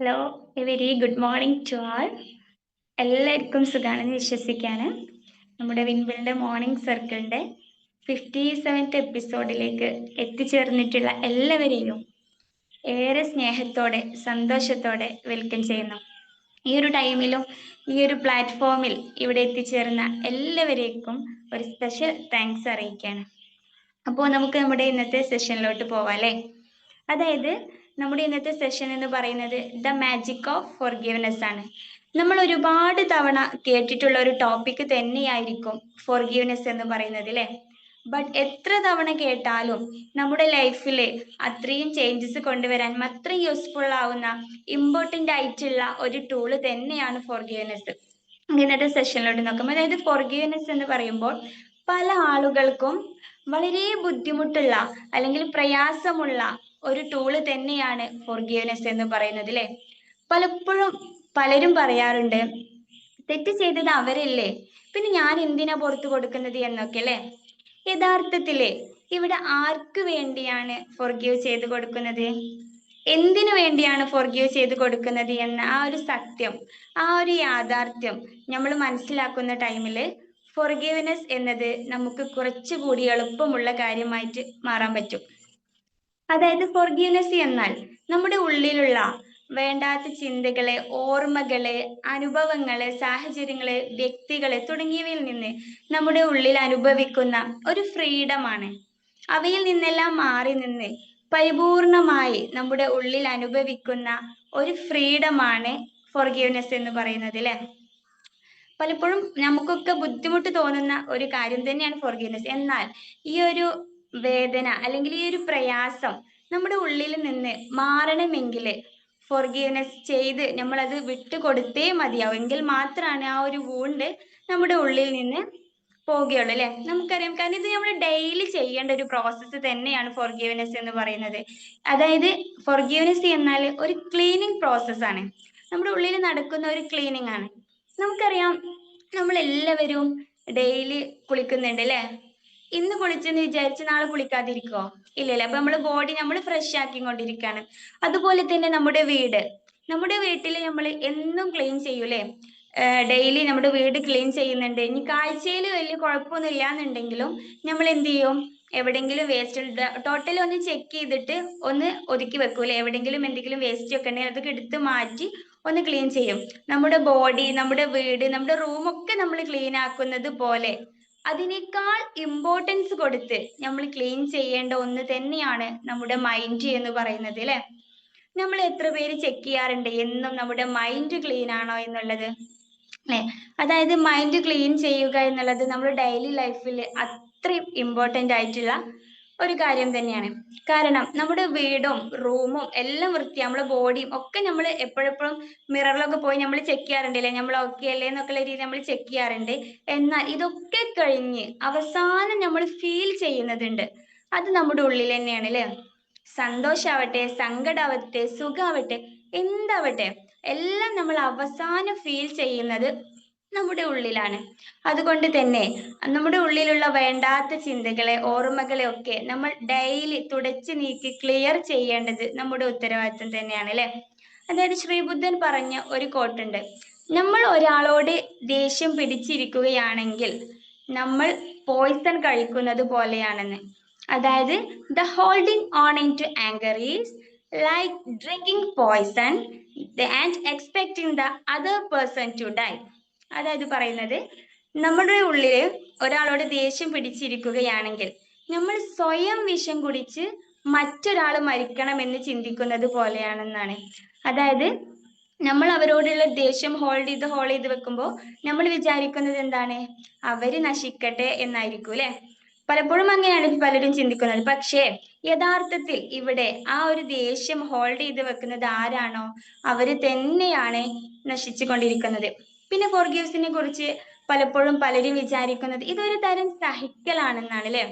Hello very good morning to all എല്ലാവർക്കും സുഖാണെന്ന് വിശ്വസിക്കാണ് നമ്മുടെ വിൻബിളിന്റെ മോർണിംഗ് സർക്കിളിന്റെ ഫിഫ്റ്റി സെവൻത്ത് എപ്പിസോഡിലേക്ക് എത്തിച്ചേർന്നിട്ടുള്ള എല്ലാവരെയും ഏറെ സ്നേഹത്തോടെ സന്തോഷത്തോടെ വെൽക്കം ചെയ്യുന്നു. ഈ ഒരു ടൈമിലും ഈ ഒരു പ്ലാറ്റ്ഫോമിൽ ഇവിടെ എത്തിച്ചേർന്ന എല്ലാവരേക്കും ഒരു സ്പെഷ്യൽ താങ്ക്സ് അറിയിക്കുകയാണ്. അപ്പോൾ നമുക്ക് നമ്മുടെ ഇന്നത്തെ സെഷനിലോട്ട് പോവാം അല്ലേ? അതായത് നമ്മുടെ ഇന്നത്തെ സെഷൻ എന്ന് പറയുന്നത് ദ മാജിക് ഓഫ് ഫോർഗീവ്നെസ് ആണ്. നമ്മൾ ഒരുപാട് തവണ കേട്ടിട്ടുള്ള ഒരു ടോപ്പിക് തന്നെയായിരിക്കും ഫോർഗീവ്നെസ് എന്ന് പറയുന്നത് അല്ലേ ബട്ട് എത്ര തവണ കേട്ടാലും നമ്മുടെ ലൈഫിൽ അത്രയും ചേഞ്ചസ് കൊണ്ടുവരാൻ അത്രയും യൂസ്ഫുൾ ആവുന്ന ഇമ്പോർട്ടന്റ് ആയിട്ടുള്ള ഒരു ടൂൾ തന്നെയാണ് ഫോർഗീവ്നെസ് ഇന്നത്തെ സെഷനിലോട്ട് നോക്കാം അതായത് ഫോർഗീവ്നെസ് എന്ന് പറയുമ്പോൾ പല ആളുകൾക്കും വളരെ ബുദ്ധിമുട്ടുള്ള അല്ലെങ്കിൽ പ്രയാസമുള്ള ഒരു ടൂൾ തന്നെയാണ് ഫോർഗീവ്നെസ് എന്ന് പറയുന്നത് അല്ലെ പലപ്പോഴും പലരും പറയാറുണ്ട് തെറ്റ് ചെയ്തത് അവരല്ലേ? പിന്നെ ഞാൻ എന്തിനാ പുറത്തു കൊടുക്കുന്നത് എന്നൊക്കെ അല്ലെ യഥാർത്ഥത്തിൽ ഇവിടെ ആർക്ക് വേണ്ടിയാണ് ഫോർഗീവ് ചെയ്ത് കൊടുക്കുന്നത്? എന്തിനു വേണ്ടിയാണ് ഫോർഗീവ് ചെയ്ത് കൊടുക്കുന്നത് എന്ന ആ ഒരു സത്യം ആ ഒരു യാഥാർത്ഥ്യം നമ്മൾ മനസ്സിലാക്കുന്ന ടൈമിൽ ഫോർഗീവ്നെസ് എന്നത് നമുക്ക് കുറച്ചുകൂടി എളുപ്പമുള്ള കാര്യമായിട്ട് മാറാൻ പറ്റും. അതായത് ഫോർഗീവ്നെസ് എന്നാൽ നമ്മുടെ ഉള്ളിലുള്ള വേണ്ടാത്ത ചിന്തകളെ ഓർമ്മകളെ അനുഭവങ്ങളെ സാഹചര്യങ്ങളെ വ്യക്തികളെ തുടങ്ങിയവയിൽ നിന്ന് നമ്മുടെ ഉള്ളിൽ അനുഭവിക്കുന്ന ഒരു ഫ്രീഡമാണ് അവയിൽ നിന്നെല്ലാം മാറി നിന്ന് പരിപൂർണമായി നമ്മുടെ ഉള്ളിൽ അനുഭവിക്കുന്ന ഒരു ഫ്രീഡമാണ് ഫോർഗീവ്നെസ് എന്ന് പറയുന്നത് അല്ലെ? പലപ്പോഴും നമുക്കൊക്കെ ബുദ്ധിമുട്ട് തോന്നുന്ന ഒരു കാര്യം തന്നെയാണ് ഫോർഗീവ്നെസ് എന്നാൽ ഈ ഒരു വേദന അല്ലെങ്കിൽ ഈ ഒരു പ്രയാസം നമ്മുടെ ഉള്ളിൽ നിന്ന് മാറണമെങ്കിൽ ഫോർഗീവ്നെസ് ചെയ്ത് നമ്മൾ അത് വിട്ടുകൊടുത്തേ മതിയാവും. എങ്കിൽ മാത്രമാണ് ആ ഒരു വൂണ്ട് നമ്മുടെ ഉള്ളിൽ നിന്ന് പോകുകയുള്ളൂ അല്ലെ? നമുക്കറിയാം. കാരണം ഇത് നമ്മൾ ഡെയിലി ചെയ്യേണ്ട ഒരു പ്രോസസ്സ് തന്നെയാണ് ഫോർഗീവ്നെസ് എന്ന് പറയുന്നത്. അതായത് ഫോർഗീവ്നെസ് എന്നാൽ ഒരു ക്ലീനിങ് പ്രോസസ്സാണ് നമ്മുടെ ഉള്ളിൽ നടക്കുന്ന ഒരു ക്ലീനിങ് ആണ്. നമുക്കറിയാം നമ്മൾ എല്ലാവരും ഡെയിലി കുളിക്കുന്നുണ്ട് അല്ലേ? ഇന്ന് കുളിച്ചെന്ന് വിചാരിച്ച് നാളെ കുളിക്കാതിരിക്കോ? ഇല്ലല്ലേ അപ്പൊ നമ്മൾ ബോഡി നമ്മൾ ഫ്രഷ് ആക്കിക്കൊണ്ടിരിക്കുകയാണ് അതുപോലെ തന്നെ നമ്മുടെ വീട്. നമ്മുടെ വീട്ടിൽ നമ്മൾ എന്നും ക്ലീൻ ചെയ്യൂലേ? ഡെയിലി നമ്മുടെ വീട് ക്ലീൻ ചെയ്യുന്നുണ്ട്. ഇനി കാഴ്ചയിൽ വലിയ കുഴപ്പമൊന്നും ഇല്ലാന്നുണ്ടെങ്കിലും നമ്മൾ എന്ത് ചെയ്യും എവിടെങ്കിലും വേസ്റ്റ് ടോട്ടൽ ഒന്ന് ചെക്ക് ചെയ്തിട്ട് ഒന്ന് ഒതുക്കി വെക്കൂലേ? എവിടെങ്കിലും എന്തെങ്കിലും വേസ്റ്റ് ഒക്കെ ഉണ്ടെങ്കിൽ അതൊക്കെ എടുത്ത് മാറ്റി ഒന്ന് ക്ലീൻ ചെയ്യും. നമ്മുടെ ബോഡി നമ്മുടെ വീട് നമ്മുടെ റൂമൊക്കെ നമ്മൾ ക്ലീൻ ആക്കുന്നത് പോലെ. അതിനേക്കാൾ ഇമ്പോർട്ടൻസ് കൊടുത്ത് നമ്മൾ ക്ലീൻ ചെയ്യേണ്ട ഒന്ന് തന്നെയാണ് നമ്മുടെ മൈൻഡ് എന്ന് പറയുന്നത് അല്ലെ? നമ്മൾ എത്ര പേര് ചെക്ക് ചെയ്യാറുണ്ട്? എന്നും നമ്മുടെ മൈൻഡ് ക്ലീൻ ആണോ എന്നുള്ളത് അല്ലെ? അതായത് മൈൻഡ് ക്ലീൻ ചെയ്യുക എന്നുള്ളത് നമ്മുടെ ഡെയിലി ലൈഫിൽ അത്രയും ഇമ്പോർട്ടന്റ് ആയിട്ടുള്ള ഒരു കാര്യം തന്നെയാണ്. കാരണം നമ്മുടെ വീടും റൂമും എല്ലാം വൃത്തി നമ്മുടെ ബോഡിയും ഒക്കെ നമ്മൾ എപ്പോഴെപ്പോഴും മിററിലൊക്കെ പോയി നമ്മൾ ചെക്ക് ചെയ്യാറുണ്ടല്ലേ? നമ്മൾ ഓക്കെ അല്ലേ എന്നൊക്കെയുള്ള രീതിയിൽ നമ്മൾ ചെക്ക് ചെയ്യാറുണ്ട്. എന്നാൽ ഇതൊക്കെ കഴിഞ്ഞ് അവസാനം നമ്മൾ ഫീൽ ചെയ്യുന്നതുണ്ട്. അത് നമ്മുടെ ഉള്ളിൽ തന്നെയാണ് അല്ലേ? സന്തോഷാവട്ടെ സങ്കടാവട്ടെ സുഖാവട്ടെ എന്താവട്ടെ എല്ലാം നമ്മൾ അവസാനം ഫീൽ ചെയ്യുന്നത് നമ്മുടെ ഉള്ളിലാണ്. അതുകൊണ്ട് തന്നെ നമ്മുടെ ഉള്ളിലുള്ള വേണ്ടാത്ത ചിന്തകളെ ഓർമ്മകളെ ഒക്കെ നമ്മൾ ഡെയിലി തുടച്ചു നീക്കി ക്ലിയർ ചെയ്യേണ്ടത് നമ്മുടെ ഉത്തരവാദിത്വം തന്നെയാണ് അല്ലെ? അതായത് ശ്രീബുദ്ധൻ പറഞ്ഞ ഒരു കോട്ടുണ്ട് നമ്മൾ ഒരാളോട് ദേഷ്യം പിടിച്ചിരിക്കുകയാണെങ്കിൽ നമ്മൾ പോയിസൺ കഴിക്കുന്നത് പോലെയാണെന്ന്. അതായത് the holding on into anger is like drinking poison and expecting the other person to die അതായത് പറയുന്നത്. നമ്മുടെ ഉള്ളിൽ ഒരാളോട് ദേഷ്യം പിടിച്ചിരിക്കുകയാണെങ്കിൽ നമ്മൾ സ്വയം വിഷം കുടിച്ച് മറ്റൊരാൾ മരിക്കണമെന്ന് ചിന്തിക്കുന്നത് പോലെയാണെന്നാണ്. അതായത് നമ്മൾ അവരോടുള്ള ദേഷ്യം ഹോൾഡ് ചെയ്ത് ഹോൾഡ് ചെയ്ത് വെക്കുമ്പോൾ നമ്മൾ വിചാരിക്കുന്നത് എന്താണ്? അവർ നശിക്കട്ടെ എന്നായിരിക്കും അല്ലെ? പലപ്പോഴും അങ്ങനെയാണ് പലരും ചിന്തിക്കുന്നത്. പക്ഷേ യഥാർത്ഥത്തിൽ ഇവിടെ ആ ഒരു ദേഷ്യം ഹോൾഡ് ചെയ്ത് വെക്കുന്നത് ആരാണോ? അവർ തന്നെയാണ് നശിച്ചു കൊണ്ടിരിക്കുന്നത് പിന്നെ ഫോർഗീവ്സിനെ കുറിച്ച് പലപ്പോഴും പലരും വിചാരിക്കുന്നത് ഇതൊരു തരം സഹിക്കലാണെന്നാണ് അല്ലെ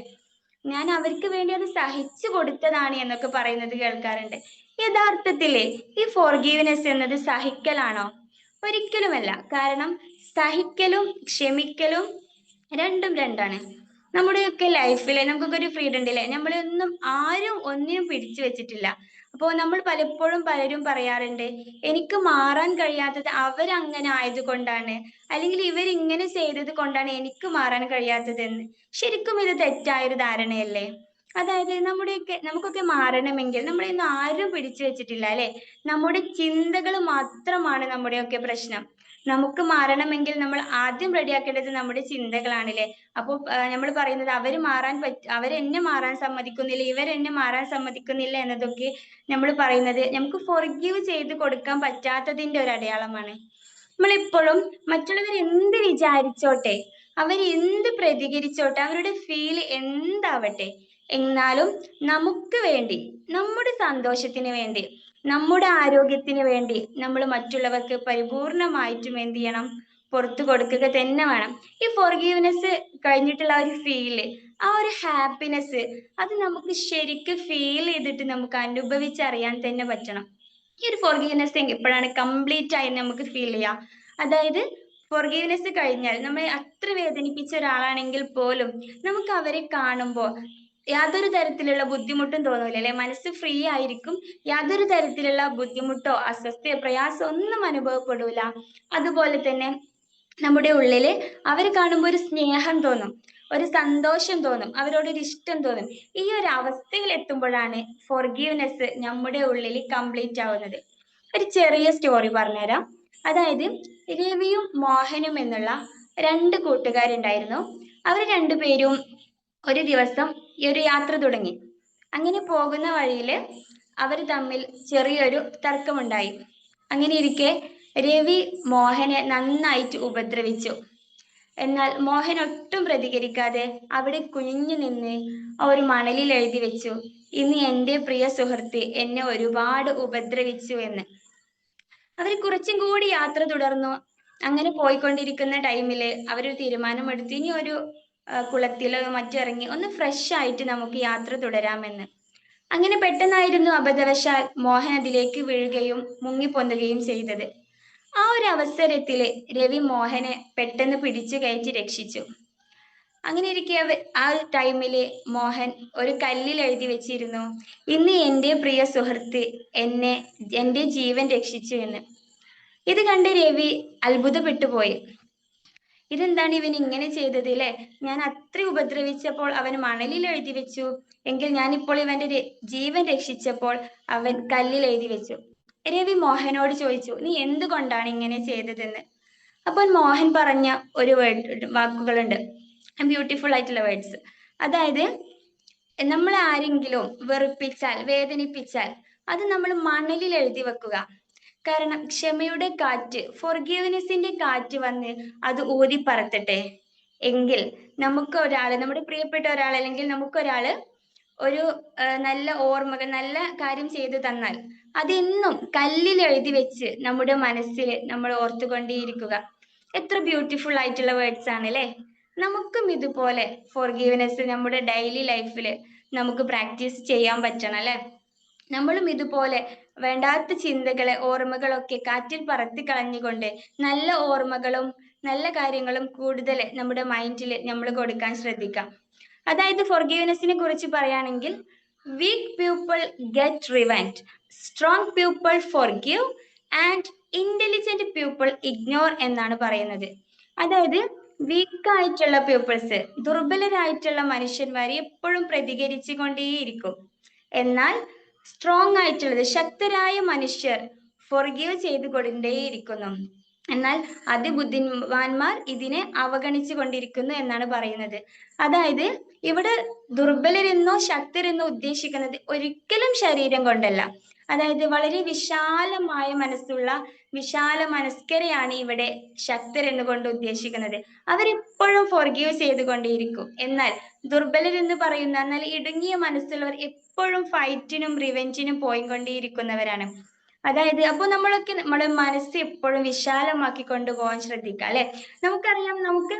ഞാൻ അവർക്ക് വേണ്ടി അത് സഹിച്ചു കൊടുത്തതാണ് എന്നൊക്കെ പറയുന്നത് കേൾക്കാറുണ്ട്. യഥാർത്ഥത്തിൽ ഈ ഫോർഗീവ്നെസ് എന്നത് സഹിക്കലാണോ? ഒരിക്കലുമല്ല. കാരണം സഹിക്കലും ക്ഷമിക്കലും രണ്ടും രണ്ടാണ്. നമ്മുടെയൊക്കെ ലൈഫിലെ നമുക്കൊക്കെ ഒരു ഫ്രീഡം ഉണ്ടല്ലേ? നമ്മളൊന്നും ആരും ഒന്നിനും പിടിച്ചു വെച്ചിട്ടില്ല. അപ്പോൾ നമ്മൾ പലപ്പോഴും പലരും പറയാറുണ്ട് എനിക്ക് മാറാൻ കഴിയാത്തത് അവരങ്ങനെ ആയതുകൊണ്ടാണ്. അല്ലെങ്കിൽ ഇവരിങ്ങനെ ചെയ്തത് കൊണ്ടാണ് എനിക്ക് മാറാൻ കഴിയാത്തതെന്ന്. ശരിക്കും ഇത് തെറ്റായൊരു ധാരണയല്ലേ? അതായത് നമ്മുടെയൊക്കെ നമുക്കൊക്കെ മാറണമെങ്കിൽ നമ്മളെ ഇന്ന് ആരും പിടിച്ചു വെച്ചിട്ടില്ല അല്ലെ? നമ്മുടെ ചിന്തകൾ മാത്രമാണ് നമ്മുടെയൊക്കെ പ്രശ്നം. നമുക്ക് മാറണമെങ്കിൽ നമ്മൾ ആദ്യം റെഡിയാക്കേണ്ടത് നമ്മുടെ ചിന്തകളാണല്ലേ? അപ്പോൾ നമ്മൾ പറയുന്നത് അവർ മാറാൻ പറ്റ അവരെന്നെ മാറാൻ സമ്മതിക്കുന്നില്ല ഇവരെന്നെ മാറാൻ സമ്മതിക്കുന്നില്ല എന്നതൊക്കെ നമ്മൾ പറയുന്നത് നമുക്ക് ഫോർഗീവ് ചെയ്ത് കൊടുക്കാൻ പറ്റാത്തതിന്റെ ഒരു അടയാളമാണ്. നമ്മളിപ്പോഴും മറ്റുള്ളവർ എന്ത് വിചാരിച്ചോട്ടെ അവർ എന്ത് പ്രതികരിച്ചോട്ടെ അവരുടെ ഫീൽ എന്താവട്ടെ എന്നാലും നമുക്ക് വേണ്ടി നമ്മുടെ സന്തോഷത്തിന് വേണ്ടി നമ്മുടെ ആരോഗ്യത്തിന് വേണ്ടി നമ്മൾ മറ്റുള്ളവർക്ക് പരിപൂർണമായിട്ടും എന്ത് ചെയ്യണം? പുറത്തു കൊടുക്കുക തന്നെ വേണം. ഈ ഫോർഗീവ്നെസ് കഴിഞ്ഞിട്ടുള്ള ഒരു ഫീൽ ആ ഒരു ഹാപ്പിനെസ് അത് നമുക്ക് ശരിക്ക് ഫീൽ ചെയ്തിട്ട് നമുക്ക് അനുഭവിച്ചറിയാൻ തന്നെ പറ്റണം. ഈ ഒരു ഫോർഗീവ്നെസ് എപ്പോഴാണ് കംപ്ലീറ്റ് ആയി നമുക്ക് ഫീൽ ചെയ്യാം? അതായത് ഫോർഗീവ്നെസ് കഴിഞ്ഞാൽ നമ്മൾ അത്ര വേദനിപ്പിച്ച ഒരാളാണെങ്കിൽ പോലും നമുക്ക് അവരെ കാണുമ്പോൾ യാതൊരു തരത്തിലുള്ള ബുദ്ധിമുട്ടും തോന്നൂല അല്ലെ? മനസ്സ് ഫ്രീ ആയിരിക്കും. യാതൊരു തരത്തിലുള്ള ബുദ്ധിമുട്ടോ അസ്വസ്ഥയോ പ്രയാസോ ഒന്നും അനുഭവപ്പെടൂല. അതുപോലെ തന്നെ നമ്മുടെ ഉള്ളിൽ അവരെ കാണുമ്പോൾ ഒരു സ്നേഹം തോന്നും ഒരു സന്തോഷം തോന്നും അവരോട് ഒരു ഇഷ്ടം തോന്നും. ഈ ഒരു അവസ്ഥയിൽ എത്തുമ്പോഴാണ് ഫോർഗീവ്നെസ് നമ്മുടെ ഉള്ളിൽ കംപ്ലീറ്റ് ആവുന്നത്. ഒരു ചെറിയ സ്റ്റോറി പറഞ്ഞുതരാം. അതായത് രവിയും മോഹനും എന്നുള്ള രണ്ട് കൂട്ടുകാരുണ്ടായിരുന്നു. അവർ രണ്ടുപേരും ഒരു ദിവസം ഈ ഒരു യാത്ര തുടങ്ങി. അങ്ങനെ പോകുന്ന വഴിയിൽ അവർ തമ്മിൽ ചെറിയൊരു തർക്കമുണ്ടായി. അങ്ങനെ ഇരിക്കെ രവി മോഹനെ നന്നായിട്ട് ഉപദ്രവിച്ചു. എന്നാൽ മോഹൻ ഒട്ടും പ്രതികരിക്കാതെ അവിടെ കുനിഞ്ഞു നിന്ന് ഒരു മണലിൽ എഴുതി വെച്ചു. ഇന്ന് എന്റെ പ്രിയ സുഹൃത്ത് എന്നെ ഒരുപാട് ഉപദ്രവിച്ചു എന്ന്. അവർ കുറച്ചും കൂടി യാത്ര തുടർന്നു. അങ്ങനെ പോയിക്കൊണ്ടിരിക്കുന്ന ടൈമിൽ അവരൊരു തീരുമാനമെടുത്തു. ഇനി ഒരു കുളത്തിലോ മറ്റോ ഇറങ്ങി ഒന്ന് ഫ്രഷ് ആയിട്ട് നമുക്ക് യാത്ര തുടരാമെന്ന്. അങ്ങനെ പെട്ടെന്നായിരുന്നു അബദ്ധവശാൽ മോഹൻ അതിലേക്ക് വീഴുകയും മുങ്ങിപ്പൊന്തുകയും ചെയ്തത്. ആ ഒരു അവസരത്തിൽ രവി മോഹനെ പെട്ടെന്ന് പിടിച്ചു കയറ്റി രക്ഷിച്ചു. അങ്ങനെ ഇരിക്കെ ആ ടൈമിൽ മോഹൻ ഒരു കല്ലിൽ എഴുതി വെച്ചിരുന്നു ഇന്ന് എന്റെ പ്രിയ സുഹൃത്ത് എന്നെ എന്റെ ജീവൻ രക്ഷിച്ചു എന്ന്. ഇത് കണ്ട് രവി അത്ഭുതപ്പെട്ടു പോയി. ഇതെന്താണ് ഇവൻ ഇങ്ങനെ ചെയ്തത് അല്ലെ ഞാൻ അത്ര ഉപദ്രവിച്ചപ്പോൾ അവൻ മണലിൽ എഴുതി വെച്ചു. എങ്കിൽ ഞാൻ ഇപ്പോൾ ഇവന്റെ ജീവൻ രക്ഷിച്ചപ്പോൾ അവൻ കല്ലിൽ എഴുതി വെച്ചു. രവി മോഹനോട് ചോദിച്ചു നീ എന്തുകൊണ്ടാണ് ഇങ്ങനെ ചെയ്തതെന്ന്? അപ്പോൾ മോഹൻ പറഞ്ഞ ഒരു വേർഡ് വാക്കുകളുണ്ട്. ബ്യൂട്ടിഫുൾ ആയിട്ടുള്ള വേർഡ്സ് അതായത് നമ്മൾ ആരെങ്കിലും വെറുപ്പിച്ചാൽ വേദനിപ്പിച്ചാൽ അത് നമ്മൾ മണലിൽ എഴുതി വെക്കുക. കാരണം ക്ഷമയുടെ കാറ്റ് ഫോർഗീവ്നെസിന്റെ കാറ്റ് വന്ന് അത് ഊതി പറത്തട്ടെ എങ്കിൽ നമുക്ക് ഒരാൾ നമ്മുടെ പ്രിയപ്പെട്ട ഒരാൾ അല്ലെങ്കിൽ നമുക്കൊരാൾ ഒരു നല്ല ഓർമ്മകൾ നല്ല കാര്യം ചെയ്തു തന്നാൽ അതെന്നും കല്ലിൽ എഴുതി വെച്ച് നമ്മുടെ മനസ്സിൽ നമ്മൾ ഓർത്തുകൊണ്ടേയിരിക്കുക. എത്ര ബ്യൂട്ടിഫുൾ ആയിട്ടുള്ള വേർഡ്സ് ആണ് അല്ലേ? നമുക്കും ഇതുപോലെ ഫോർഗീവ്നെസ് നമ്മുടെ ഡെയിലി ലൈഫിൽ നമുക്ക് പ്രാക്ടീസ് ചെയ്യാൻ പറ്റണം അല്ലേ? നമ്മളും ഇതുപോലെ വേണ്ടാത്ത ചിന്തകളെ ഓർമ്മകളൊക്കെ കാറ്റിൽ പറത്തി കളഞ്ഞുകൊണ്ട് നല്ല ഓർമ്മകളും നല്ല കാര്യങ്ങളും കൂടുതൽ നമ്മുടെ മൈൻഡിൽ നമ്മൾ കൊടുക്കാൻ ശ്രദ്ധിക്കാം. അതായത് ഫോർഗീവ്നെസ്സിനെ കുറിച്ച് പറയുകയാണെങ്കിൽ weak people get revenge strong people forgive and intelligent people ignore എന്നാണ് പറയുന്നത്. അതായത് വീക്കായിട്ടുള്ള പീപ്പിൾസ് ദുർബലരായിട്ടുള്ള മനുഷ്യന്മാർ എപ്പോഴും പ്രതികരിച്ചു കൊണ്ടേയിരിക്കും. എന്നാൽ സ്ട്രോങ് ആയിട്ടുള്ളത് ശക്തരായ മനുഷ്യർ ഫോർഗീവ് ചെയ്തു കൊണ്ടേയിരിക്കുന്നു എന്നാൽ അതിബുദ്ധിമാന്മാർ ഇതിനെ അവഗണിച്ചു കൊണ്ടിരിക്കുന്നു എന്നാണ് പറയുന്നത്. അതായത് ഇവിടെ ദുർബലരെന്നോ ശക്തരെന്നോ ഉദ്ദേശിക്കുന്നത് ഒരിക്കലും ശരീരം കൊണ്ടല്ല. അതായത് വളരെ വിശാലമായ മനസ്സുള്ള വിശാല മനസ്കരെയാണ് ഇവിടെ ശക്തർ എന്നുകൊണ്ട് ഉദ്ദേശിക്കുന്നത്. അവരെപ്പോഴും ഫോർഗീവ് ചെയ്തുകൊണ്ടേയിരിക്കും. എന്നാൽ ദുർബലരെന്ന് പറയുന്ന എന്നാൽ ഇടുങ്ങിയ മനസ്സുള്ളവർ എപ്പോഴും ഫൈറ്റിനും റിവെഞ്ചിനും പോയിക്കൊണ്ടേയിരിക്കുന്നവരാണ് അതായത് അപ്പൊ നമ്മളൊക്കെ നമ്മുടെ മനസ്സ് എപ്പോഴും വിശാലമാക്കി കൊണ്ടുപോകാൻ ശ്രദ്ധിക്കുക അല്ലെ? നമുക്കറിയാം നമുക്ക്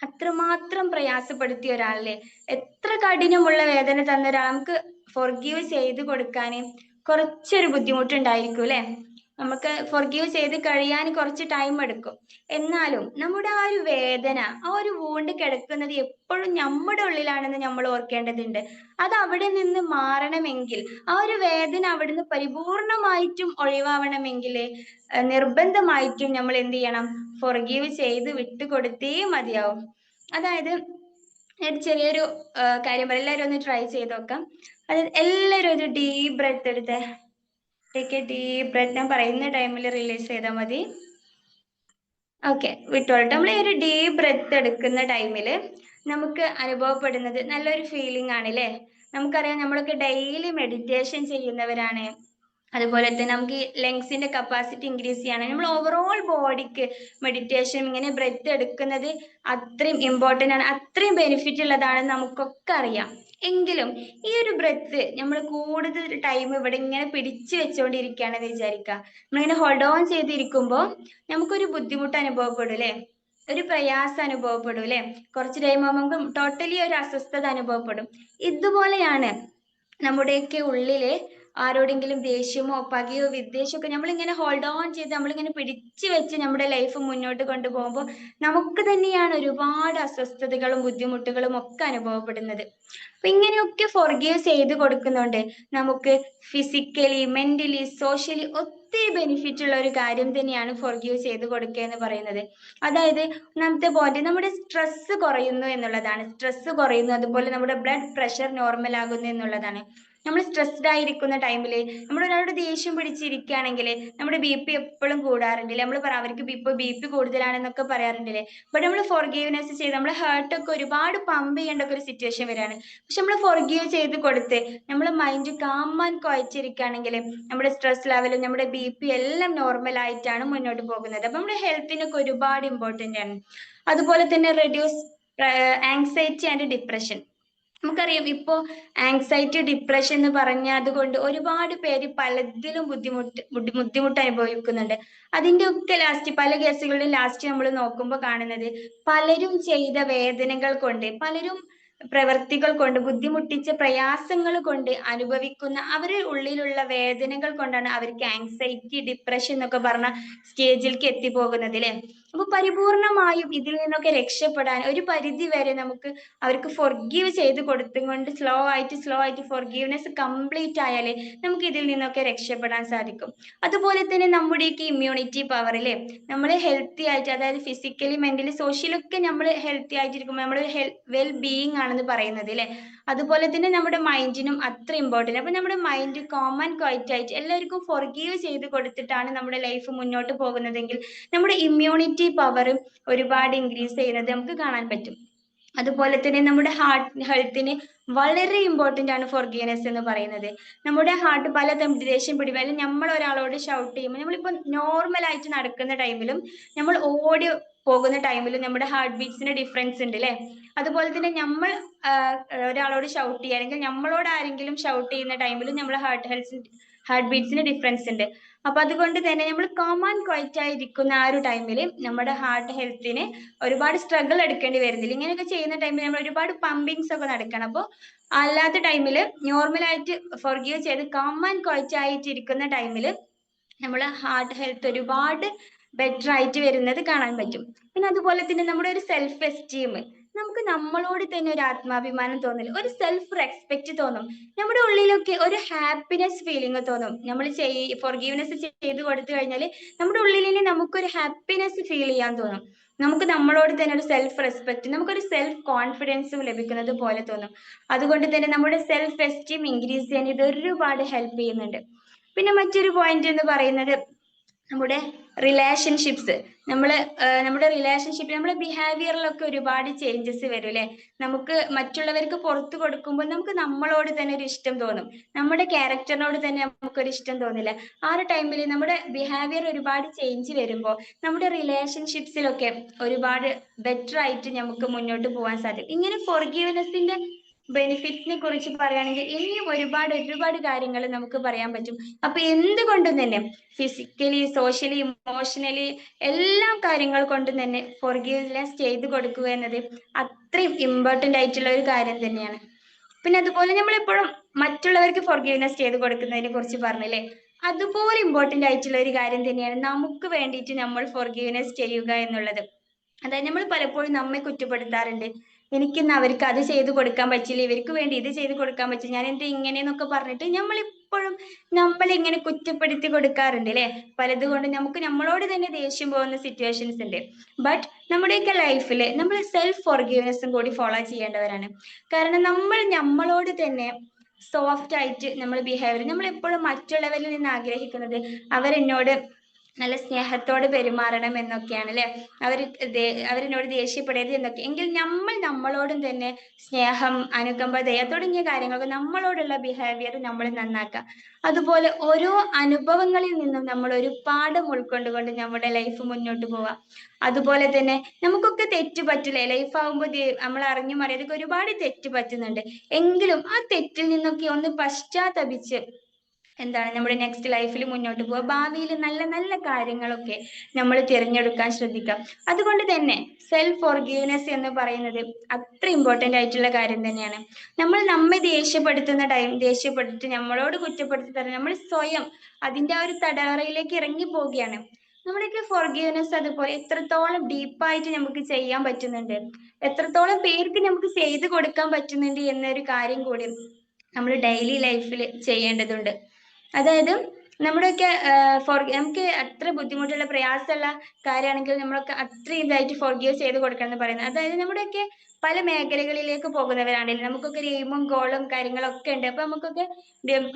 അത്രമാത്രം പ്രയാസപ്പെടുത്തിയ ഒരാളല്ലേ? എത്ര കഠിനമുള്ള വേദന തന്ന ഒരാൾ നമുക്ക് ഫോർഗീവ് ചെയ്ത് കൊടുക്കാൻ കുറച്ചൊരു ബുദ്ധിമുട്ടുണ്ടായിരിക്കും അല്ലെ? നമുക്ക് ഫോർഗീവ് ചെയ്ത് കഴിയാൻ കുറച്ച് ടൈം എടുക്കും. എന്നാലും നമ്മുടെ ആ ഒരു വേദന ആ ഒരു വൂണ്ട് കിടക്കുന്നത് എപ്പോഴും നമ്മുടെ ഉള്ളിലാണെന്ന് നമ്മൾ ഓർക്കേണ്ടതുണ്ട്. അത് അവിടെ നിന്ന് മാറണമെങ്കിൽ ആ ഒരു വേദന അവിടെ നിന്ന് പരിപൂർണമായിട്ടും ഒഴിവാവണമെങ്കിൽ നിർബന്ധമായിട്ടും നമ്മൾ എന്ത് ചെയ്യണം? ഫോർഗീവ് ചെയ്ത് വിട്ടുകൊടുത്തേ മതിയാവും. അതായത് ചെറിയൊരു കാര്യം എല്ലാവരും ഒന്ന് ട്രൈ ചെയ്ത് നോക്കാം. അതായത് എല്ലാവരും ഒരു ഡീപ് ബ്രെത്ത് എടുത്ത്. ടേക്ക് എ ഡീപ് ബ്രെത്ത് ഞാൻ പറയുന്ന ടൈമിൽ റിലീസ് ചെയ്താൽ മതി. ഓക്കെ വിട്ടോളട്ടെ നമ്മൾ ഈ ഒരു ഡീപ് ബ്രെത്ത് എടുക്കുന്ന ടൈമിൽ നമുക്ക് അനുഭവപ്പെടുന്നത് നല്ലൊരു ഫീലിംഗ് ആണ് അല്ലേ നമുക്കറിയാം നമ്മളൊക്കെ ഡെയിലി മെഡിറ്റേഷൻ ചെയ്യുന്നവരാണ്. അതുപോലെ തന്നെ നമുക്ക് ഈ ലങ്സിന്റെ കപ്പാസിറ്റി ഇൻക്രീസ് ചെയ്യാണ്. നമ്മൾ ഓവറോൾ ബോഡിക്ക് മെഡിറ്റേഷൻ ഇങ്ങനെ ബ്രെത്ത് എടുക്കുന്നത് അത്രയും ഇമ്പോർട്ടന്റ് ആണ്. അത്രയും ബെനിഫിറ്റ് ഉള്ളതാണ് നമുക്കൊക്കെ അറിയാം. എങ്കിലും ഈ ഒരു ബ്രെത്ത് നമ്മൾ കൂടുതൽ ടൈം ഇവിടെ ഇങ്ങനെ പിടിച്ചു വെച്ചുകൊണ്ടിരിക്കുകയാണെന്ന് വിചാരിക്കുക. നമ്മളിങ്ങനെ ഹോൾഡ് ഓൺ ചെയ്തിരിക്കുമ്പോൾ നമുക്കൊരു ബുദ്ധിമുട്ട് അനുഭവപ്പെടും അല്ലേ? ഒരു പ്രയാസം അനുഭവപ്പെടും അല്ലെ? കുറച്ച് ടൈം നമുക്ക് ടോട്ടലി ഒരു അസ്വസ്ഥത അനുഭവപ്പെടും. ഇതുപോലെയാണ് നമ്മുടെയൊക്കെ ഉള്ളിൽ ആരോടെങ്കിലും ദേഷ്യമോ പകയോ വിദ്വേഷമോ ഒക്കെ നമ്മളിങ്ങനെ ഹോൾഡ് ഓൺ ചെയ്ത് നമ്മളിങ്ങനെ പിടിച്ചു വെച്ച് നമ്മുടെ ലൈഫ് മുന്നോട്ട് കൊണ്ടുപോകുമ്പോൾ നമുക്ക് തന്നെയാണ് ഒരുപാട് അസ്വസ്ഥതകളും ബുദ്ധിമുട്ടുകളും ഒക്കെ അനുഭവപ്പെടുന്നത്. അപ്പൊ ഇങ്ങനെയൊക്കെ ഫോർഗീവ് ചെയ്ത് കൊടുക്കുന്നുണ്ട് നമുക്ക് ഫിസിക്കലി മെന്റലി സോഷ്യലി ഒത്തിരി ബെനിഫിറ്റ് ഉള്ള ഒരു കാര്യം തന്നെയാണ് ഫോർഗീവ് ചെയ്ത് കൊടുക്കുക എന്ന് പറയുന്നത്. അതായത് ഒന്നാമത്തെ പോയിന്റ് നമ്മുടെ സ്ട്രെസ് കുറയുന്നു എന്നുള്ളതാണ്. സ്ട്രെസ് കുറയുന്നു അതുപോലെ നമ്മുടെ ബ്ലഡ് പ്രഷർ നോർമൽ ആകുന്നു എന്നുള്ളതാണ്. നമ്മൾ സ്ട്രെസ്ഡ് ആയിരിക്കുന്ന ടൈമിൽ നമ്മൾ ഒരാളോട് ദേഷ്യം പിടിച്ചിരിക്കുകയാണെങ്കിൽ നമ്മുടെ ബി പി എപ്പോഴും കൂടാറുണ്ടല്ലേ? നമ്മൾ പറ അവർക്ക് ഇപ്പൊ ബി പി കൂടുതലാണെന്നൊക്കെ പറയാറുണ്ടല്ലേ? ബട്ട് നമ്മൾ ഫോർഗീവ്നെസ് ചെയ്ത് നമ്മൾ ഹാർട്ട് ഒക്കെ ഒരുപാട് പമ്പ് ചെയ്യേണ്ട ഒരു സിറ്റുവേഷൻ വരികയാണ്. പക്ഷെ നമ്മൾ ഫോർഗീവ് ചെയ്ത് കൊടുത്ത് നമ്മൾ മൈൻഡ് കാമാൻ കുഴച്ചിരിക്കുകയാണെങ്കിൽ നമ്മുടെ സ്ട്രെസ് ലെവലും നമ്മുടെ ബി പി എല്ലാം നോർമൽ ആയിട്ടാണ് മുന്നോട്ട് പോകുന്നത്. അപ്പൊ നമ്മുടെ ഹെൽത്തിനൊക്കെ ഒരുപാട് ഇമ്പോർട്ടന്റ് ആണ്. അതുപോലെ തന്നെ റെഡ്യൂസ് ആങ്സൈറ്റി ആൻഡ് ഡിപ്രഷൻ നമുക്കറിയാം ഇപ്പോ ആങ്സൈറ്റി ഡിപ്രഷൻ എന്ന് പറഞ്ഞ അതുകൊണ്ട് ഒരുപാട് പേര് പലതിലും ബുദ്ധിമുട്ട് ബുദ്ധിമുട്ട് അനുഭവിക്കുന്നുണ്ട്. അതിന്റെ ഒക്കെ ലാസ്റ്റ് പല കേസുകളിലും ലാസ്റ്റ് നമ്മൾ നോക്കുമ്പോൾ കാണുന്നത് പലരും ചെയ്ത വേദനകൾ കൊണ്ട് പലരും പ്രവർത്തികൾ കൊണ്ട് ബുദ്ധിമുട്ടിച്ച പ്രയാസങ്ങൾ കൊണ്ട് അനുഭവിക്കുന്ന അവരുടെ ഉള്ളിലുള്ള വേദനകൾ കൊണ്ടാണ് അവർക്ക് ആങ്സൈറ്റി ഡിപ്രഷൻ എന്നൊക്കെ പറഞ്ഞ സ്റ്റേജിലേക്ക് എത്തിപ്പോകുന്നത് അല്ലെ അപ്പൊ പരിപൂർണമായും ഇതിൽ നിന്നൊക്കെ രക്ഷപ്പെടാൻ ഒരു പരിധി വരെ നമുക്ക് അവർക്ക് ഫോർഗീവ് ചെയ്ത് കൊടുത്തുകൊണ്ട് സ്ലോ ആയിട്ട് സ്ലോ ആയിട്ട് ഫോർഗീവ്നെസ് കംപ്ലീറ്റ് ആയാലേ നമുക്ക് ഇതിൽ നിന്നൊക്കെ രക്ഷപ്പെടാൻ സാധിക്കും. അതുപോലെ തന്നെ നമ്മുടെയൊക്കെ ഇമ്മ്യൂണിറ്റി പവർ അല്ലേ നമ്മൾ ഹെൽത്തി ആയിട്ട് അതായത് ഫിസിക്കലി മെന്റലി സോഷ്യലൊക്കെ നമ്മൾ ഹെൽത്തി ആയിട്ടിരിക്കുമ്പോൾ നമ്മൾ വെൽ ബീയിങ് ആണെന്ന് പറയുന്നത് അല്ലെ അതുപോലെ തന്നെ നമ്മുടെ മൈൻഡിനും അത്ര ഇമ്പോർട്ടന്റ് അപ്പൊ നമ്മുടെ മൈൻഡ് കോമൺ ക്വൈറ്റ് ആയിട്ട് എല്ലാവർക്കും ഫോർഗീവ് ചെയ്ത് കൊടുത്തിട്ടാണ് നമ്മുടെ ലൈഫ് മുന്നോട്ട് പോകുന്നതെങ്കിൽ നമ്മുടെ ഇമ്മ്യൂണിറ്റി പവർ ഒരുപാട് ഇൻക്രീസ് ചെയ്യുന്നത് നമുക്ക് കാണാൻ പറ്റും. അതുപോലെ തന്നെ നമ്മുടെ ഹാർട്ട് ഹെൽത്തിന് വളരെ ഇമ്പോർട്ടന്റ് ആണ് ഫോർഗീവ്നെസ് എന്ന് പറയുന്നത്. നമ്മുടെ ഹാർട്ട് പല ദേഷ്യം അല്ലെങ്കിൽ നമ്മൾ ഒരാളോട് ഷൗട്ട് ചെയ്യുമ്പോൾ നമ്മളിപ്പോൾ നോർമൽ ആയിട്ട് നടക്കുന്ന ടൈമിലും നമ്മൾ ഓടി പോകുന്ന ടൈമിലും നമ്മുടെ ഹാർട്ട് ബീറ്റ്സിന് ഡിഫറൻസ് ഉണ്ട് അല്ലേ അതുപോലെ തന്നെ നമ്മൾ ഒരാളോട് ഷൗട്ട് ചെയ്യുക അല്ലെങ്കിൽ നമ്മളോട് ആരെങ്കിലും ഷൗട്ട് ചെയ്യുന്ന ടൈമിലും നമ്മുടെ ഹാർട്ട് ഹെൽത്ത് ഹാർട്ട് ബീറ്റ്സിന് ഡിഫറൻസ് ഉണ്ട്. അപ്പൊ അതുകൊണ്ട് തന്നെ നമ്മൾ കോമൺ ക്വൈറ്റ് ആയിരിക്കുന്ന ആ ഒരു ടൈമിൽ നമ്മുടെ ഹാർട്ട് ഹെൽത്തിന് ഒരുപാട് സ്ട്രഗിൾ എടുക്കേണ്ടി വരുന്നില്ല. ഇങ്ങനെയൊക്കെ ചെയ്യുന്ന ടൈമിൽ നമ്മൾ ഒരുപാട് പമ്പിങ്സ് ഒക്കെ നടക്കണം. അപ്പോൾ അല്ലാത്ത ടൈമിൽ നോർമലായിട്ട് ഫോർഗീവ് ചെയ്ത് കോമൺ ക്വൈറ്റ് ആയിട്ട് ഇരിക്കുന്ന ടൈമിൽ നമ്മുടെ ഹാർട്ട് ഹെൽത്ത് ഒരുപാട് ബെറ്റർ ആയിട്ട് വരുന്നത് കാണാൻ പറ്റും. പിന്നെ അതുപോലെ തന്നെ നമ്മുടെ ഒരു സെൽഫ് എസ്റ്റീം നമുക്ക് നമ്മളോട് തന്നെ ഒരു ആത്മാഭിമാനം തോന്നില്ല ഒരു സെൽഫ് റെസ്പെക്ട് തോന്നും. നമ്മുടെ ഉള്ളിലൊക്കെ ഒരു ഹാപ്പിനെസ് ഫീലിംഗ് തോന്നും. നമ്മൾ ചെയ് ഫോർഗീവ്നെസ് ചെയ്ത് കൊടുത്തു കഴിഞ്ഞാൽ നമ്മുടെ ഉള്ളിൽ നമുക്കൊരു ഹാപ്പിനെസ് ഫീൽ ചെയ്യാൻ തോന്നും. നമുക്ക് നമ്മളോട് തന്നെ ഒരു സെൽഫ് റെസ്പെക്ട് നമുക്കൊരു സെൽഫ് കോൺഫിഡൻസും ലഭിക്കുന്നത് പോലെ തോന്നും. അതുകൊണ്ട് തന്നെ നമ്മുടെ സെൽഫ് എസ്റ്റീം ഇൻക്രീസ് ചെയ്യാൻ ഇത് ഒരുപാട് ഹെൽപ്പ് ചെയ്യുന്നുണ്ട്. പിന്നെ മറ്റൊരു പോയിന്റ് എന്ന് പറയുന്നത് നമ്മുടെ റിലേഷൻഷിപ്സ് നമ്മൾ നമ്മുടെ റിലേഷൻഷിപ്പ് നമ്മുടെ ബിഹേവിയറിലൊക്കെ ഒരുപാട് ചേഞ്ചസ് വരും അല്ലെ? നമുക്ക് മറ്റുള്ളവർക്ക് പുറത്തു കൊടുക്കുമ്പോൾ നമുക്ക് നമ്മളോട് തന്നെ ഒരു ഇഷ്ടം തോന്നും. നമ്മുടെ ക്യാരക്ടറിനോട് തന്നെ നമുക്കൊരു ഇഷ്ടം തോന്നില്ല. ആ ഒരു ടൈമിൽ നമ്മുടെ ബിഹേവിയർ ഒരുപാട് ചേഞ്ച് വരുമ്പോൾ നമ്മുടെ റിലേഷൻഷിപ്സിലൊക്കെ ഒരുപാട് ബെറ്റർ ആയിട്ട് നമുക്ക് മുന്നോട്ട് പോകാൻ സാധിക്കും. ഇങ്ങനെ ഫോർഗീവ്നെസിന്റെ ബെനിഫിറ്റ്സിനെ കുറിച്ച് പറയുകയാണെങ്കിൽ ഇനിയും ഒരുപാട് ഒരുപാട് കാര്യങ്ങൾ നമുക്ക് പറയാൻ പറ്റും. അപ്പൊ എന്തുകൊണ്ടും തന്നെ ഫിസിക്കലി സോഷ്യലി ഇമോഷണലി എല്ലാ കാര്യങ്ങൾ കൊണ്ടും തന്നെ ഫോർഗീവ്നെസ് ചെയ്ത് കൊടുക്കുക എന്നത് അത്രയും ഇമ്പോർട്ടന്റ് ആയിട്ടുള്ള ഒരു കാര്യം തന്നെയാണ്. പിന്നെ അതുപോലെ നമ്മൾ എപ്പോഴും മറ്റുള്ളവർക്ക് ഫോർഗീവ്നെസ് ചെയ്ത് കൊടുക്കുന്നതിനെ കുറിച്ച് പറഞ്ഞില്ലേ? അതുപോലെ ഇമ്പോർട്ടന്റ് ആയിട്ടുള്ള ഒരു കാര്യം തന്നെയാണ് നമുക്ക് വേണ്ടിയിട്ട് നമ്മൾ ഫോർഗീവ്നെസ് ചെയ്യുക എന്നുള്ളത്. അതായത് നമ്മൾ പലപ്പോഴും നമ്മെ കുറ്റപ്പെടുത്താറുണ്ട്. എനിക്കിന്ന് അവർക്ക് അത് ചെയ്തു കൊടുക്കാൻ പറ്റില്ല ഇവർക്ക് വേണ്ടി ഇത് ചെയ്തു കൊടുക്കാൻ പറ്റില്ല ഞാൻ എന്താ ഇങ്ങനെയെന്നൊക്കെ പറഞ്ഞിട്ട് നമ്മൾ ഇപ്പോഴും നമ്മൾ ഇങ്ങനെ കുറ്റപ്പെടുത്തി കൊടുക്കാറുണ്ട് അല്ലെ പലതുകൊണ്ട് നമുക്ക് നമ്മളോട് തന്നെ ദേഷ്യം പോകുന്ന സിറ്റുവേഷൻസ് ഉണ്ട്. ബട്ട് നമ്മുടെയൊക്കെ ലൈഫിൽ നമ്മൾ സെൽഫ് ഫോർഗീവ്നെസ്സും കൂടി ഫോളോ ചെയ്യേണ്ടവരാണ്. കാരണം നമ്മൾ നമ്മളോട് തന്നെ സോഫ്റ്റ് ആയിട്ട് നമ്മൾ ബിഹേവിയർ നമ്മൾ എപ്പോഴും മറ്റുള്ളവരിൽ നിന്ന് ആഗ്രഹിക്കുന്നത് അവരെന്നോട് നല്ല സ്നേഹത്തോടെ പെരുമാറണം എന്നൊക്കെയാണ് അല്ലെ? അവർ അവരെന്നോട് ദേഷ്യപ്പെടരുത് എന്നൊക്കെ. എങ്കിൽ നമ്മൾ നമ്മളോടും തന്നെ സ്നേഹം അനുകമ്പ ദയ തുടങ്ങിയ കാര്യങ്ങളൊക്കെ നമ്മളോടുള്ള ബിഹേവിയർ നമ്മൾ നന്നാക്കുക. അതുപോലെ ഓരോ അനുഭവങ്ങളിൽ നിന്നും നമ്മൾ ഒരുപാട് ഉൾക്കൊണ്ടുകൊണ്ട് നമ്മുടെ ലൈഫ് മുന്നോട്ട് പോവുക. അതുപോലെ തന്നെ നമുക്കൊക്കെ തെറ്റ് പറ്റില്ലേ? ലൈഫ് ആകുമ്പോൾ നമ്മൾ അറിഞ്ഞു മറിയാതൊക്കെ ഒരുപാട് തെറ്റ് പറ്റുന്നുണ്ട്. എങ്കിലും ആ തെറ്റിൽ നിന്നൊക്കെ ഒന്ന് പശ്ചാത്തപിച്ച് എന്താണ് നമ്മുടെ നെക്സ്റ്റ് ലൈഫിൽ മുന്നോട്ട് പോവുക. ഭാവിയിൽ നല്ല നല്ല കാര്യങ്ങളൊക്കെ നമ്മൾ തിരഞ്ഞെടുക്കാൻ ശ്രദ്ധിക്കാം അതുകൊണ്ട് തന്നെ സെൽഫ് ഫോർഗീവ്നെസ് എന്ന് പറയുന്നത് അത്ര ഇമ്പോർട്ടന്റ് ആയിട്ടുള്ള കാര്യം തന്നെയാണ്. നമ്മൾ നമ്മെ ദേഷ്യപ്പെടുത്തുന്ന ടൈം ദേഷ്യപ്പെടുത്തി നമ്മളോട് കുറ്റപ്പെടുത്തി നമ്മൾ സ്വയം അതിന്റെ ആ ഒരു തടവറയിലേക്ക് ഇറങ്ങി പോവുകയാണ്. നമ്മുടെയൊക്കെ ഫോർഗീവ്നെസ് അതുപോലെ എത്രത്തോളം ഡീപ്പായിട്ട് നമുക്ക് ചെയ്യാൻ പറ്റുന്നുണ്ട് എത്രത്തോളം പേർക്ക് നമുക്ക് ചെയ്തു കൊടുക്കാൻ പറ്റുന്നുണ്ട് എന്നൊരു കാര്യം കൂടി നമ്മൾ ഡെയിലി ലൈഫിൽ ചെയ്യേണ്ടതുണ്ട്. അതായത് നമ്മുടെയൊക്കെ ഫോർ നമുക്ക് അത്ര ബുദ്ധിമുട്ടുള്ള പ്രയാസമുള്ള കാര്യമാണെങ്കിൽ നമ്മളൊക്കെ അത്രയും ഇതായിട്ട് ഫോർഗീവ് ചെയ്ത് കൊടുക്കണം എന്ന് പറയുന്നത്. അതായത് നമ്മുടെയൊക്കെ പല മേഖലകളിലേക്ക് പോകുന്നവരാണെങ്കിൽ നമുക്കൊക്കെ ഒരു എയിമും ഗോളും കാര്യങ്ങളൊക്കെ ഉണ്ട്. അപ്പൊ നമുക്കൊക്കെ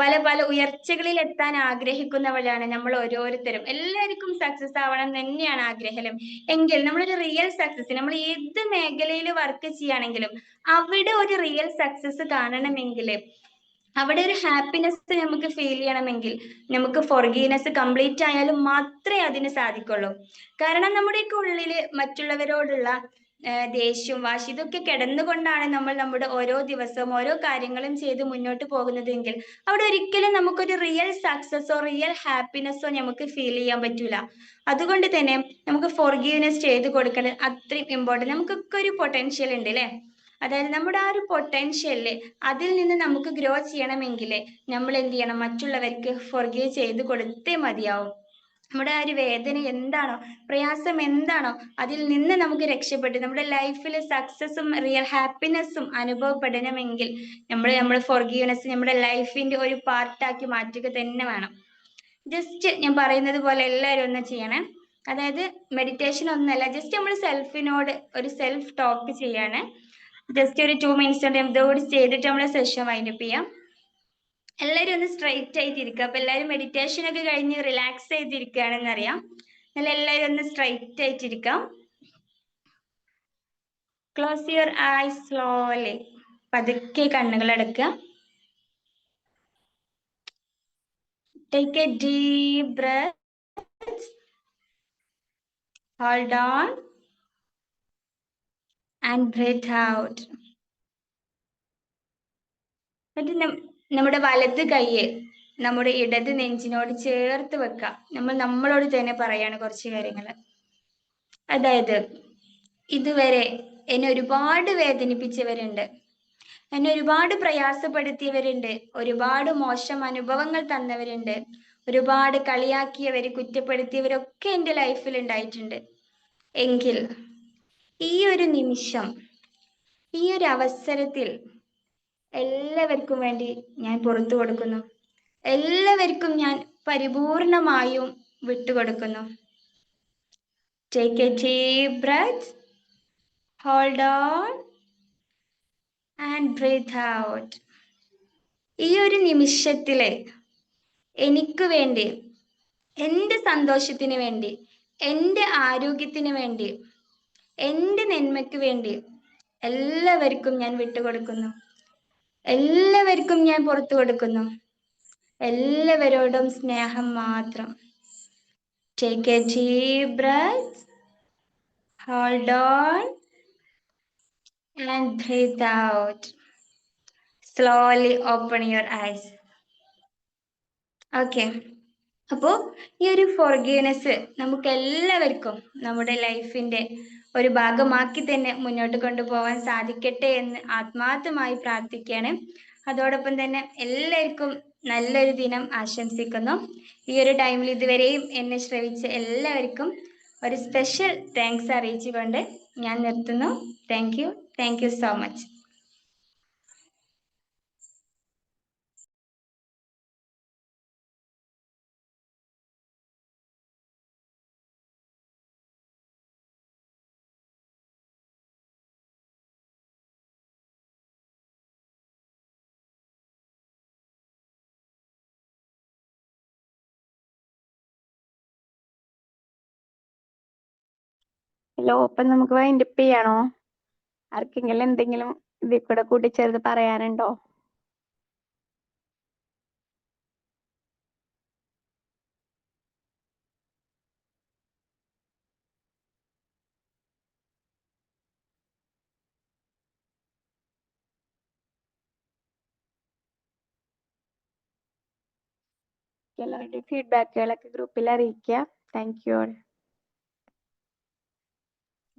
പല പല ഉയർച്ചകളിൽ എത്താൻ ആഗ്രഹിക്കുന്നവരാണ് നമ്മൾ ഓരോരുത്തരും. എല്ലാവർക്കും സക്സസ് ആവണം തന്നെയാണ് ആഗ്രഹം. എങ്കിൽ നമ്മളൊരു റിയൽ സക്സസ് നമ്മൾ ഏത് മേഖലയിൽ വർക്ക് ചെയ്യുകയാണെങ്കിലും അവിടെ ഒരു റിയൽ സക്സസ് കാണണമെങ്കിൽ അവിടെ ഒരു ഹാപ്പിനെസ് നമുക്ക് ഫീൽ ചെയ്യണമെങ്കിൽ നമുക്ക് ഫോർഗീനെസ് കംപ്ലീറ്റ് ആയാലും മാത്രമേ അതിന് സാധിക്കുള്ളൂ. കാരണം നമ്മുടെയൊക്കെ ഉള്ളിൽ മറ്റുള്ളവരോടുള്ള ദേഷ്യം വാശി ഇതൊക്കെ കിടന്നുകൊണ്ടാണ് നമ്മൾ നമ്മുടെ ഓരോ ദിവസവും ഓരോ കാര്യങ്ങളും ചെയ്ത് മുന്നോട്ട് പോകുന്നതെങ്കിൽ അവിടെ ഒരിക്കലും നമുക്കൊരു റിയൽ സക്സസ്സോ റിയൽ ഹാപ്പിനെസ്സോ നമുക്ക് ഫീൽ ചെയ്യാൻ പറ്റൂല. അതുകൊണ്ട് തന്നെ നമുക്ക് ഫോർഗീവ്നെസ് ചെയ്ത് കൊടുക്കേണ്ടത് അത്രയും ഇമ്പോർട്ടന്റ് നമുക്കൊക്കെ ഒരു പൊട്ടൻഷ്യൽ ഉണ്ട് അല്ലേ അതായത് നമ്മുടെ ആ ഒരു പൊട്ടൻഷ്യൽ അതിൽ നിന്ന് നമുക്ക് ഗ്രോ ചെയ്യണമെങ്കിൽ നമ്മൾ എന്ത് ചെയ്യണം? മറ്റുള്ളവർക്ക് ഫോർഗീവ് ചെയ്ത് കൊടുത്തേ മതിയാവും. നമ്മുടെ ആ ഒരു വേദന എന്താണോ പ്രയാസം എന്താണോ അതിൽ നിന്ന് നമുക്ക് രക്ഷപ്പെട്ട്. നമ്മുടെ ലൈഫിൽ സക്സസും റിയൽ ഹാപ്പിനെസ്സും അനുഭവപ്പെടണമെങ്കിൽ നമ്മൾ നമ്മുടെ ഫോർഗീവ്നെസ് നമ്മുടെ ലൈഫിന്റെ ഒരു പാർട്ടാക്കി മാറ്റുക തന്നെ വേണം. ജസ്റ്റ് ഞാൻ പറയുന്നത് പോലെ എല്ലാവരും ഒന്ന് ചെയ്യണേ. അതായത് മെഡിറ്റേഷൻ ഒന്നല്ല ജസ്റ്റ് നമ്മൾ സെൽഫിനോട് ഒരു സെൽഫ് ടോക്ക് ചെയ്യാണ്. ജസ്റ്റ് ഒരു ടു മിനിറ്റ്സ് കൊണ്ട് കൂടി ചെയ്തിട്ട് നമ്മളെ സെഷൻ വൈൻഡപ്പ് ചെയ്യാം. എല്ലാവരും ഒന്ന് സ്ട്രൈറ്റ് ആയിട്ട് ഇരിക്കുക അപ്പൊ എല്ലാവരും മെഡിറ്റേഷൻ ഒക്കെ കഴിഞ്ഞ് റിലാക്സ് ചെയ്തിരിക്കുകയാണെന്ന് അറിയാം. എന്നാൽ എല്ലാവരും ഒന്ന് സ്ട്രൈറ്റ് ആയിട്ടിരിക്കാം. ക്ലോസ് യുവർ ഐ സ്ലോലി പതുക്കെ കണ്ണുകൾ അടക്കുക. Take a deep breath hold on and breath out എന്നിട്ട് നമ്മുടെ വലത് കൈയ്യ് നമ്മുടെ ഇടത് നെഞ്ചിനോട് ചേർത്ത് വെക്കാം. നമ്മൾ നമ്മളോട് തന്നെ പറയാണ് കുറച്ച് കാര്യങ്ങൾ. അതായത് ഇതുവരെ എന്നെ ഒരുപാട് വേദനിപ്പിച്ചവരുണ്ട്. എന്നെ ഒരുപാട് പ്രയാസപ്പെടുത്തിയവരുണ്ട്. ഒരുപാട് മോശം അനുഭവങ്ങൾ തന്നവരുണ്ട്. ഒരുപാട് കളിയാക്കിയവര് കുറ്റപ്പെടുത്തിയവരൊക്കെ എന്റെ ലൈഫിൽ ഉണ്ടായിട്ടുണ്ട്. എങ്കിൽ ഈ ഒരു നിമിഷം ഈ ഒരു അവസരത്തിൽ എല്ലാവർക്കും വേണ്ടി ഞാൻ പുറത്തു കൊടുക്കുന്നു. എല്ലാവർക്കും ഞാൻ പരിപൂർണമായും വിട്ടുകൊടുക്കുന്നു hold on and breathe out ഈ ഒരു നിമിഷത്തിലെ എനിക്ക് വേണ്ടി എന്റെ സന്തോഷത്തിന് വേണ്ടി എന്റെ ആരോഗ്യത്തിന് വേണ്ടി എന്റെ നന്മയ്ക്ക് വേണ്ടി എല്ലാവർക്കും ഞാൻ വിട്ടുകൊടുക്കുന്നു. എല്ലാവർക്കും ഞാൻ പുറത്തു കൊടുക്കുന്നു. എല്ലാവരോടും സ്നേഹം മാത്രം. Take a deep breath hold on and breathe out slowly open your eyes okay അപ്പോൾ ഈ ഒരു ഫോർഗീവ്നെസ് നമുക്ക് എല്ലാവർക്കും നമ്മുടെ ലൈഫിന്റെ ഒരു ഭാഗമാക്കി തന്നെ മുന്നോട്ട് കൊണ്ടുപോകാൻ സാധിക്കട്ടെ എന്ന് ആത്മാർത്ഥമായി പ്രാർത്ഥിക്കുകയാണ്. അതോടൊപ്പം തന്നെ എല്ലാവർക്കും നല്ലൊരു ദിനം ആശംസിക്കുന്നു. ഈ ഒരു ടൈമിൽ ഇതുവരെയും എന്നെ ശ്രവിച്ച എല്ലാവർക്കും ഒരു സ്പെഷ്യൽ താങ്ക്സ് അറിയിച്ചുകൊണ്ട് ഞാൻ നിർത്തുന്നു. Thank you thank you so much hello അപ്പൊ നമുക്ക് വൈൻഡപ്പ് ചെയ്യണോ? ആർക്കെങ്കിലും എന്തെങ്കിലും ഇതിൽ കൂടെ കൂട്ടിച്ചേർത്ത് പറയാനുണ്ടോ? എല്ലാവരുടെയും ഫീഡ്ബാക്കുകളൊക്കെ ഗ്രൂപ്പിൽ അറിയിക്കുക. Thank you all